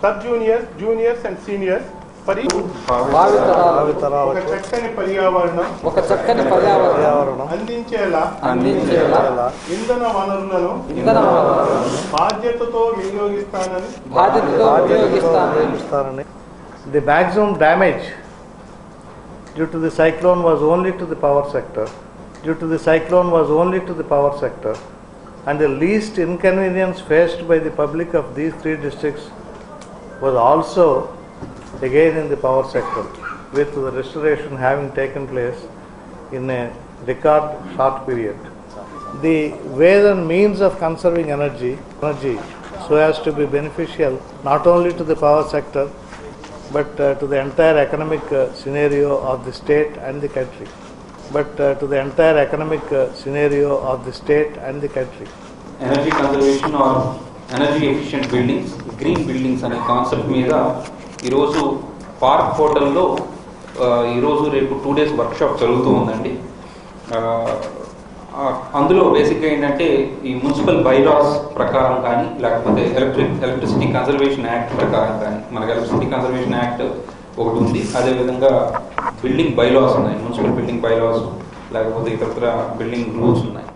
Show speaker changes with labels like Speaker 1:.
Speaker 1: Sub juniors juniors and seniors పరి
Speaker 2: భావితరాలకు
Speaker 1: ఒక చక్కని పర్యావరణం
Speaker 2: ఒక చక్కని పర్యావరణం
Speaker 3: పర్యావరణం
Speaker 1: అందించేలా
Speaker 2: అందించేలా
Speaker 1: ఇంధన వనరులను
Speaker 2: ఇంధన
Speaker 1: బాధ్యతతో వినియోగిస్తానని
Speaker 2: బాధ్యతతో
Speaker 3: the maximum damage due to the cyclone was only to the power sector. Due to the cyclone was only to the power sector and the least inconvenience faced by the public of these three districts was also again in the power sector with the restoration having taken place in a record short period the ways and means of conserving energy, energy so as to be beneficial not only to the power sector but uh, to the entire economic uh, scenario of the state and the country. But uh, to the entire economic uh, scenario of the state and the country.
Speaker 4: Energy conservation or energy efficient buildings green buildings అనే concept మీద ఈరోజు park హోటల్లో ఈరోజు రేపు two days workshop జరుగుతూ ఉందండి అందులో బేసిక్గా ఏంటంటే ఈ మున్సిపల్ బైలాస్ ప్రకారం కానీ లేకపోతే ఎలక్ట్రిక్ ఎలక్ట్రిసిటీ కన్జర్వేషన్ యాక్ట్ ప్రకారం కానీ మనకి ఎలక్ట్రిసిటీ కన్జర్వేషన్ యాక్ట్ ఒకటి ఉంది అదేవిధంగా బిల్డింగ్ బైలాస్ ఉన్నాయి. మున్సిపల్ బిల్డింగ్ బైలాస్ లేకపోతే ఇతర బిల్డింగ్ రూల్స్ ఉన్నాయి.